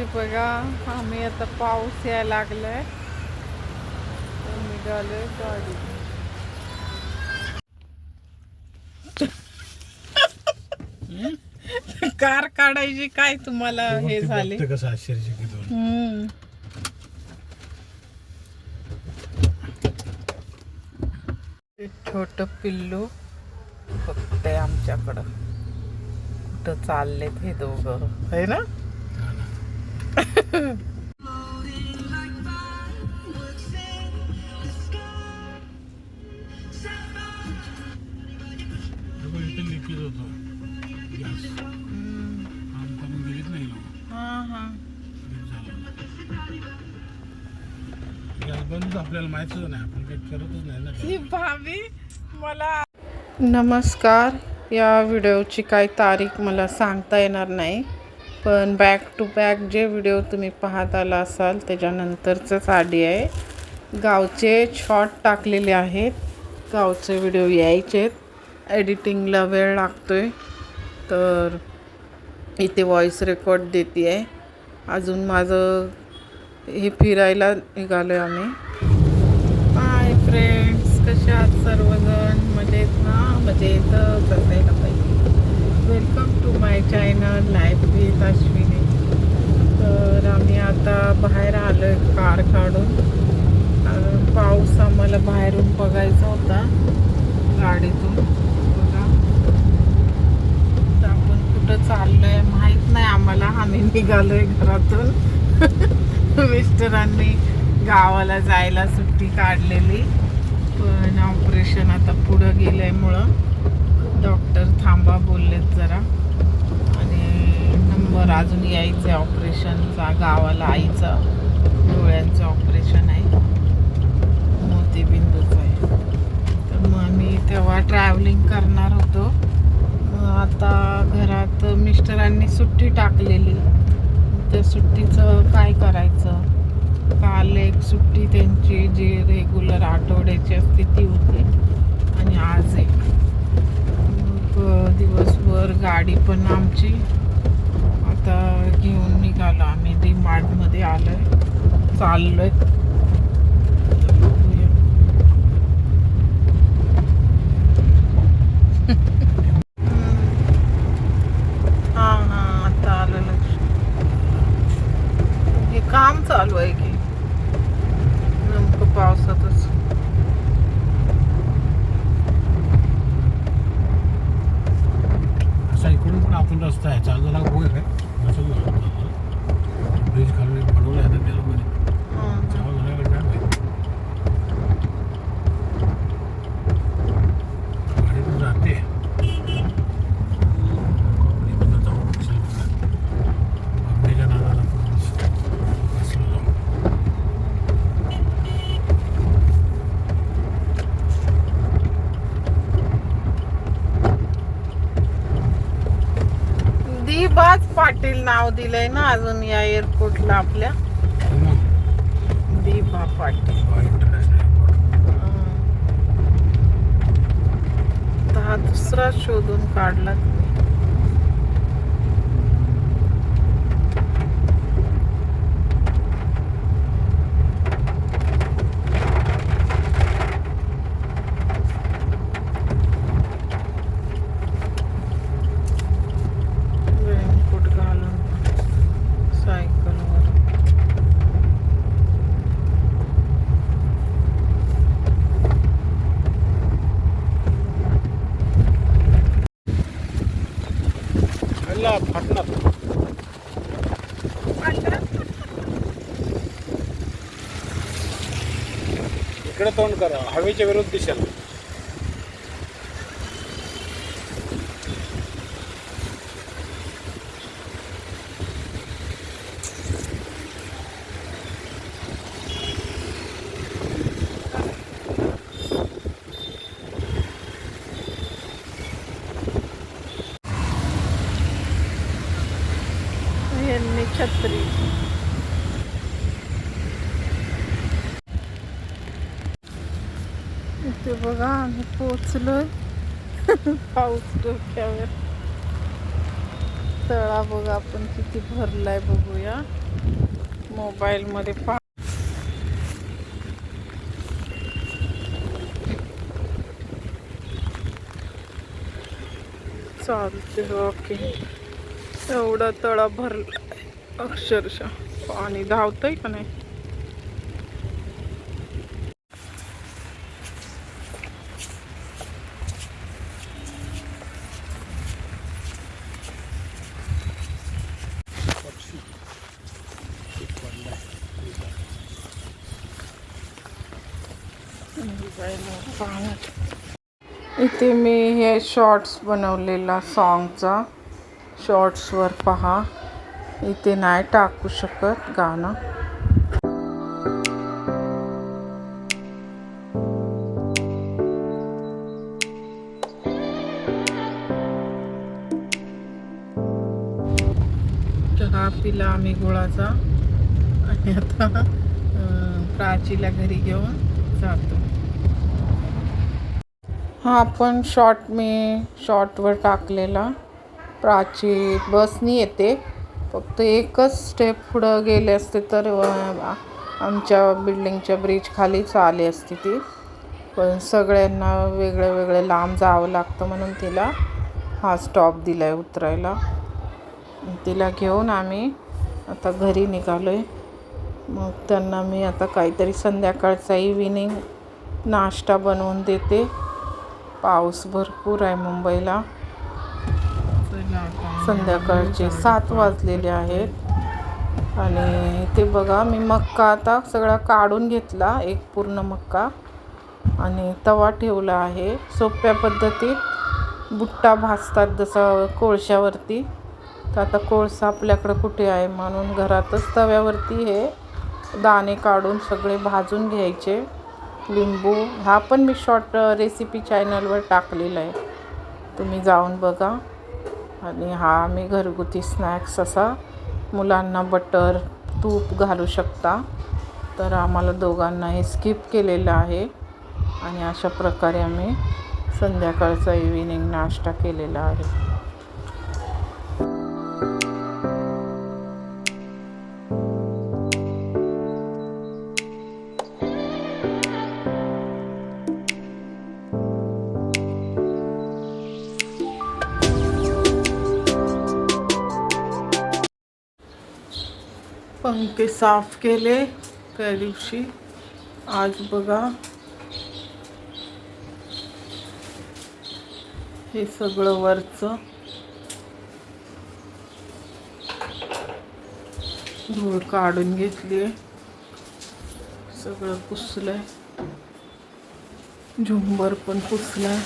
ते बघा. आम्ही आता पाऊस यायला लागलाय. तर निघालोय गाडी. कार काढायची काय तुम्हाला हे झाले? कसं आश्चर्यचकित होऊन. हम्म. एक छोट पिल्लू बघतंय आमच्याकडं. कुठं चाललेत हे दोघं. है ना? आपल्याला नाही आपण काही करतच नाही ना ही मला नमस्कार. या व्हिडिओची काही तारीख मला सांगता येणार नाही. पण बॅक टू बॅक जे व्हिडिओ तुम्ही पाहत आला असाल त्याच्यानंतरचंच आडी आहे. गावचे शॉर्ट टाकलेले आहेत. गावचे व्हिडिओ यायचे आहेत एडिटिंगला वेळ लागतो आहे तर इथे व्हॉइस रेकॉर्ड देते आहे अजून माझं हे फिरायला निघालो आहे आम्ही. हाय फ्रेंड्स कसे आहात सर्वजण? मजेत ना? मजेत असायला पाहिजे. Welcome to my channel life with Ashwini तर आम्ही आता बाहेर आलो आहे कार काढून. पाऊस आम्हाला बाहेरून बघायचा होता गाडीतून. बघा. तर आपण कुठं चाललोय माहीत नाही आम्हाला. आम्ही निघालोय घरातून. मिस्टरांनी गावाला जायला सुट्टी काढलेली. पण ऑपरेशन आता पुढं गेल्यामुळं डॉक्टर थांबा बोललेत जरा. आणि नंबर अजून यायचं आहे ऑपरेशनचा गावाला आईचं डोळ्यांचं ऑपरेशन आहे. मोतीबिंदूचं आहे. तर मग आम्ही तेव्हा ट्रॅव्हलिंग करणार होतो. मग आता घरात मिस्टरांनी सुट्टी टाकलेली. त्या सुट्टीचं काय करायचं? काल एक सुट्टी त्यांची जी रेग्युलर आठवड्याची असते ती होती. आणि आज एक. दिवसभर गाडी पण आमची. आता घेऊन निघालो आम्ही. डी मार्टमध्ये आलो आहे चाललो आहे हां हां आता आलं लक्ष हे काम चालू आहे की नेमकं पावसातच असा इकडून पण रस्ता आहे. चालू झाला बोय असं ब्रिज खाली एक बनवलं आहे त्या लोकांनी हां. चालू झाला का काय माहीत. गाडी पण जाते कंपनीमधनं जाऊ असेल बघा. कंपनीच्या नादाला पण बस- बसलो जाऊ. दिबाज पाटील नाव दिलंय ना अजून या एअरपोर्टला आपल्या. दिबा पाटील हा दुसरा शोधून काढला. फाटला फाटणार इकडे तोंड करा. हवेच्या विरुद्ध दिशेला. ते बघा आम्ही पोचलोय पाऊस डोक्यावर तळा बघा आपण किती भरलाय बघूया मोबाईल मध्ये पा चालते ओके एवढा तळा भरला अक्षरशः पाणी धावतंय का नाही इथे मी हे शॉर्ट्स बनवलेला सॉन्गचा शॉर्ट्सवर पहा. इथे नाही टाकू शकत गाणं. चहा पिला आम्ही गुळाचा. आणि आता प्राचीला घरी घेऊन जातो. हा पण शॉर्ट मी शॉर्टवर टाकलेला. प्राची बसनी येते. फक्त एकच स्टेप पुढं गेले असते तर आमच्या बिल्डिंगच्या ब्रिज खालीच आली असती ती. पण सगळ्यांना वेगळं वेगळं लांब जावं लागतं म्हणून तिला हा स्टॉप दिला आहे उतरायला. तिला घेऊन आम्ही आता घरी निघालो आहे मग त्यांना मी आता काहीतरी संध्याकाळचा इव्हिनिंग नाश्ता बनवून देते. पाऊस भरपूर आहे मुंबईला. संध्याकाळचे सात वाजलेले आहेत. आणि ते बघा मी मक्का आता सगळा काढून घेतला एक पूर्ण मक्का. आणि तवा ठेवला आहे सोप्या पद्धतीत. बुट्टा भाजतात जसं कोळशावरती. तर आता कोळसा आपल्याकडं कुठे आहे म्हणून घरातच तव्यावरती हे दाणे काढून सगळे भाजून घ्यायचे. लिंबू हा पण मी शॉर्ट रेसिपी चॅनलवर टाकलेला आहे. तुम्ही जाऊन बघा. आणि हा मी घरगुती स्नॅक्स असा मुलांना बटर तूप घालू शकता. तर आम्हाला दोघांना हे स्किप केलेलं आहे. आणि अशा प्रकारे आम्ही संध्याकाळचा इव्हिनिंग नाश्ता केलेला आहे. पंखे साफ केले त्या दिवशी। आज बघा हे सगळं वरचं। धूळ काढून घेतली सगळं पुसलंय। झुंबर पण पुसलाय।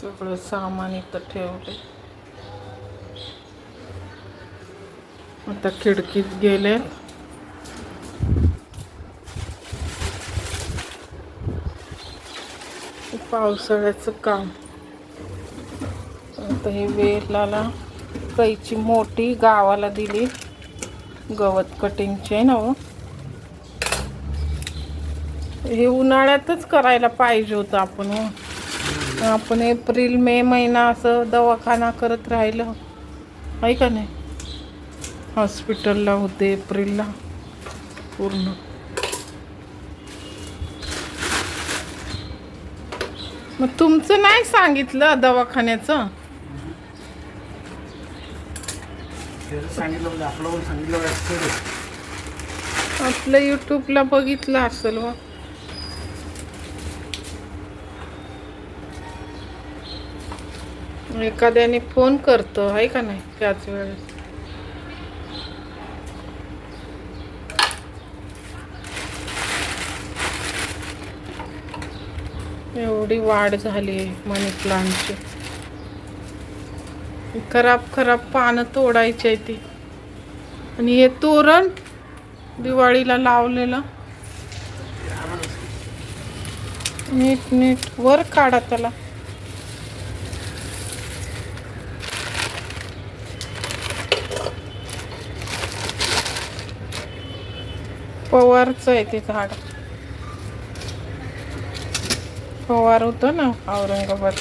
सगळं सामान इथं ठेवलंय। आता खिडकीत गेले. पावसाळ्याचं काम. आता हे वेलाला कैची मोठी गावाला दिली. गवत कटिंगची आहे ना हो. हे उन्हाळ्यातच करायला पाहिजे होतं आपण हो. आपण एप्रिल मे महिना असं दवाखाना करत राहिलं. आहे का नाही? हॉस्पिटलला होते एप्रिलला. पूर्ण. मग तुमचं नाही सांगितलं दवाखान्याचं? सांगितलं म्हणजे आपलं सांगितलं असतं आपलं यूट्यूबला बघितलं असेल व. एखाद्याने फोन करतो आहे का नाही? त्याच वेळेस. एवढी वाढ झाली आहे मनी प्लांटची. खराब खराब पानं तोडायची आहे ती. आणि हे तोरण दिवाळीला लावलेलं. नीट नीट वर काढा त्याला. पवारचं आहे ते झाड. पवार होतं ना औरंगाबाद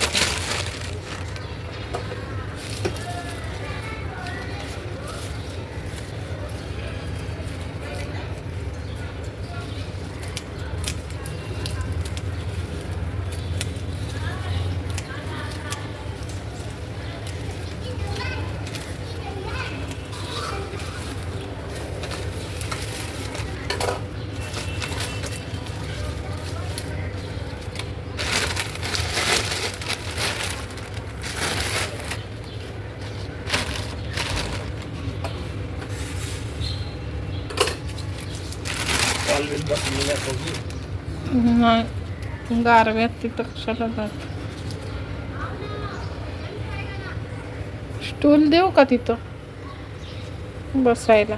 नाही. गारव्यात तिथं कशाला जात? स्टूल देऊ का तिथं? बसायला.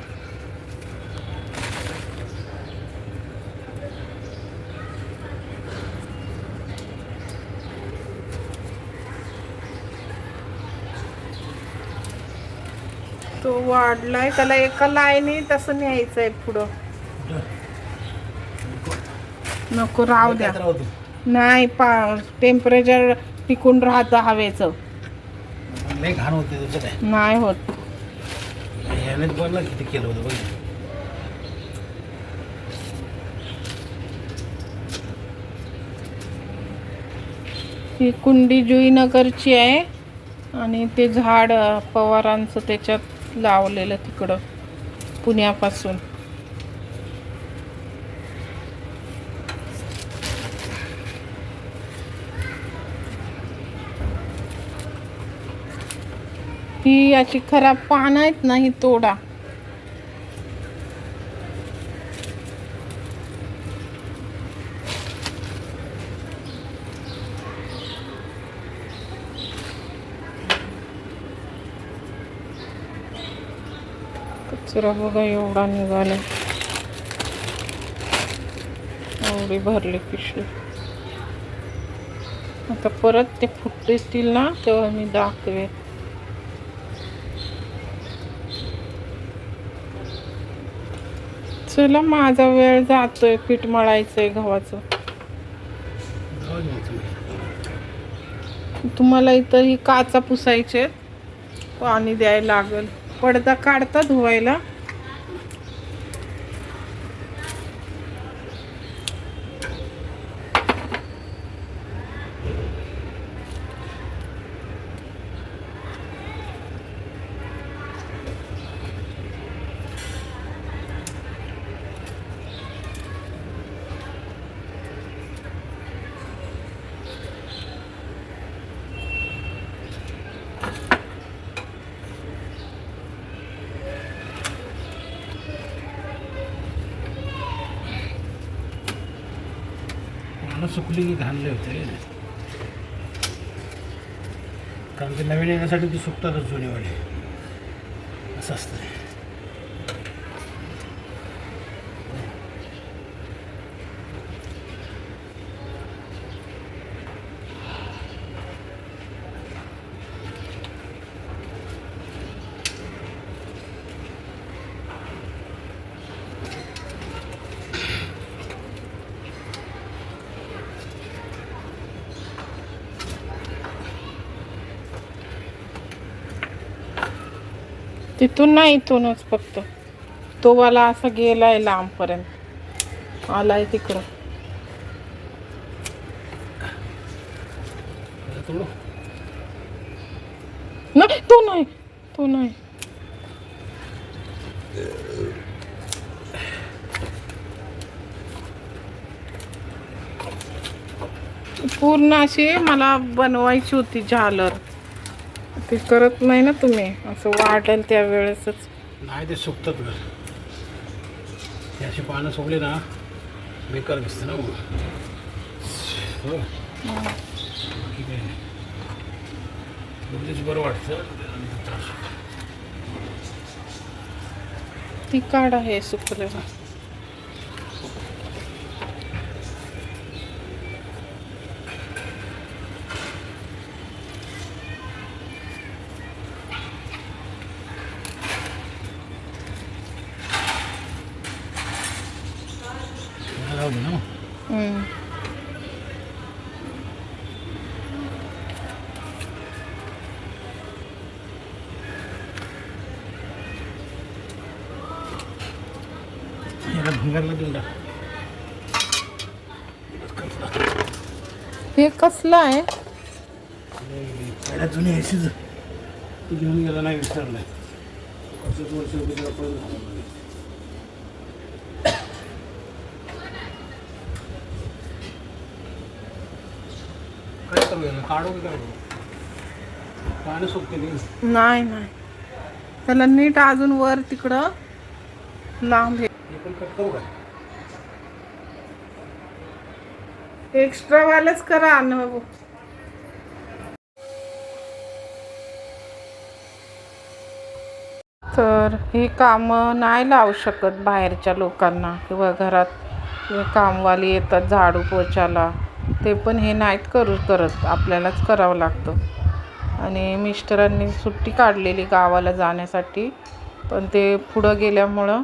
तो वाढलाय. त्याला एका लाईनी तसं न्यायचंय पुढं. नको राहू द्या. नाही पा टेम्परेचर टिकून राहतं हवेचं. लय घाण होते तुझं काय? नाही होत. ना किती केलं होतं बघ. ही कुंडी जुईनगरची आहे आणि ते झाड अ, पवारांचं त्याच्यात लावलेलं तिकडं पुण्यापासून. ही याची खराब पानं आहेत ना ही तोडा. कचरा बघा एवढा निघाला. एवढी भरली पिशवी. आता परत ते फुटतील ना तेव्हा मी दाखवेन. चला माझा वेळ जातोय पीठ मळायचंय गव्हाचं. तुम्हाला इथं ही काचा पुसायचे पाणी द्यायला लागल. पडदा काढता धुवायला. सुकली की घाणले होते. कारण ते नवीन येण्यासाठी ते सुकतातच जुनेवाले. असं असतं. तिथून नाही इथूनच फक्त. तो वाला असा गेलाय लांबपर्यंत. आलाय तिकडं. नाही तो नाही तो नाही. पूर्ण अशी मला बनवायची होती झालर. ती करत नाही ना तुम्ही. असं वाटेल त्या वेळेसच नाही ते सुकतात घर. ते अशी पानं सुकली ना बेकार दिसतं ना हो. बरं वाटतं. ती काढ आहे सुकलेलं. हे कसलं आहे? पहिल्या जुनी एसीच तू घेऊन गेला नाही विसरलाय. वर्ष नाही. काय करू याला काढू की काय करू पाणी सुकते नाही. नाही नाही. त्याला नीट अजून वर तिकडं लांब हे हे पण कट करू काय? एक्स्ट्रावालंच करा अनुभव तर ही कामं नाही लावू शकत बाहेरच्या लोकांना किंवा घरात कामवाले कामवाली येतात झाडू पोचायला ते पण हे नाहीत करू करत. आपल्यालाच करावं लागतं. आणि मिस्टरांनी सुट्टी काढलेली गावाला जाण्यासाठी. पण ते पुढं गेल्यामुळं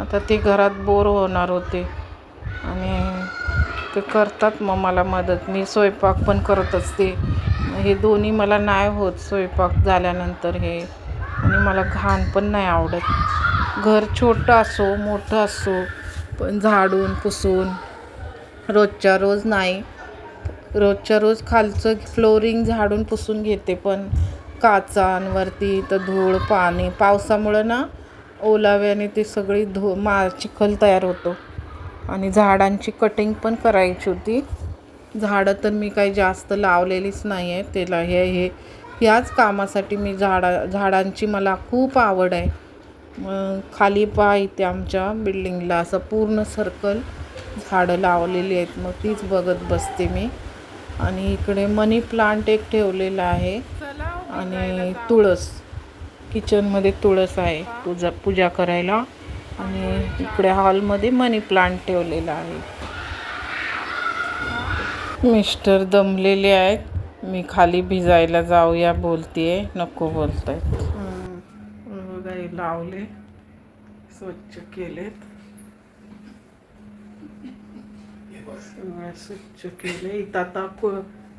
आता ते घरात बोर होणार होते. आणि ते करतात मग मला मदत. मी स्वयंपाक पण करत असते हे दोन्ही मला नाही होत स्वयंपाक झाल्यानंतर हे. आणि मला घाण पण नाही आवडत. घर छोटं असो मोठं असो पण झाडून पुसून. रोजच्या रोज नाही रोजच्या रोज खालचं फ्लोरिंग झाडून पुसून घेते पण काचांवरती तर धूळ पाणी. पावसामुळं ना ओलाव्याने ते सगळी धू मा चिखल तयार होतो. आणि झाडांची कटिंग पण करायची होती. झाडं तर मी काही जास्त लावलेलीच नाही आहे त्याला हे हे याच कामासाठी मी झाडा झाडांची मला खूप आवड आहे. मग खाली पा इथे आमच्या बिल्डिंगला असं पूर्ण सर्कल झाडं लावलेली आहेत. मग तीच बघत बसते मी. आणि इकडे मनी प्लांट एक ठेवलेला आहे. आणि तुळस. किचनमध्ये तुळस आहे. पूजा पूजा करायला. आणि इकडे हॉलमध्ये मनी प्लांट ठेवलेला आहे. मिस्टर दमलेले आहेत. मी खाली भिजायला जाऊया बोलतेय. नको बोलतायत. बघा हे लावले. स्वच्छ केलेत. स्वच्छ केले इथं आता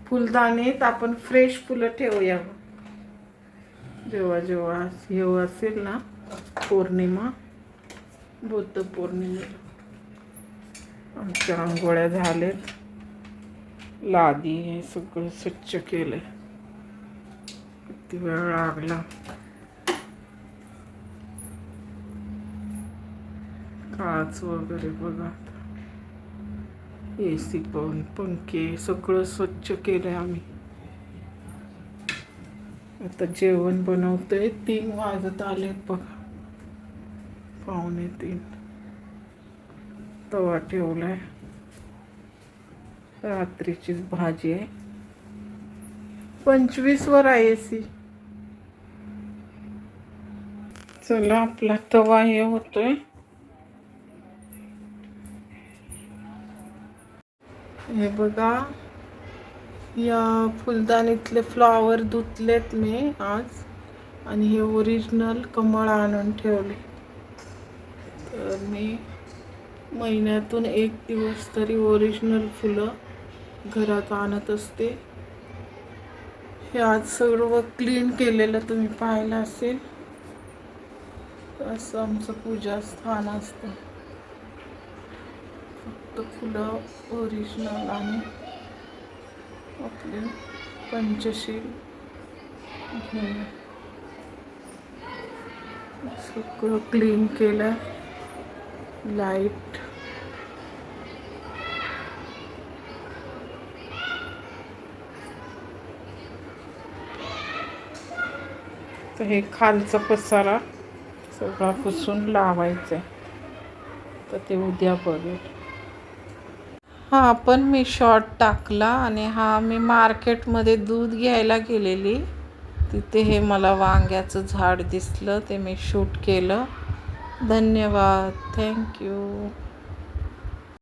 फुलदाणीत आपण फ्रेश फुलं ठेवूया. जेव्हा जेव्हा येऊ असेल ना पौर्णिमा बुद्ध पौर्णिमेला आमच्या आंघोळ्या झालेत. लादी हे सगळं स्वच्छ केलं किती वेळ लागला. काच वगैरे बघा ए सी पण पंखे सगळं स्वच्छ केलंय आम्ही. आता जेवण बनवतोय. तीन वाजत आलेत बघा. पावणे तीन. तवा ठेवलाय. रात्रीचीच भाजी आहे. पंचवीसवर आहे ए सी. चला आपला तवा हे होतोय. हे बघा. या फुलदाणीतले फ्लॉवर धुतलेत मी आज. आणि हे ओरिजिनल कमळ आणून ठेवले. तर मी महिन्यातून एक दिवस तरी ओरिजिनल फुलं घरात आणत असते. हे आज सर्व क्लीन केलेलं तुम्ही पाहिलं असेल. असं आमचं पूजा स्थान असतं. फक्त फुलं ओरिजिनल आणि आपले पंचशील घेऊन. सगळं क्लीन केलं. लाइट. तर हे खालचा पसारा सगळा पुसून लावायचं आहे. तर ते उद्या बघेल. हा पण मी शॉर्ट टाकला आणि हा मी मार्केटमध्ये दूध घ्यायला गेलेली. तिथे हे मला वांग्याचं झाड दिसलं ते मी शूट केलं. धन्यवाद. थँक्यू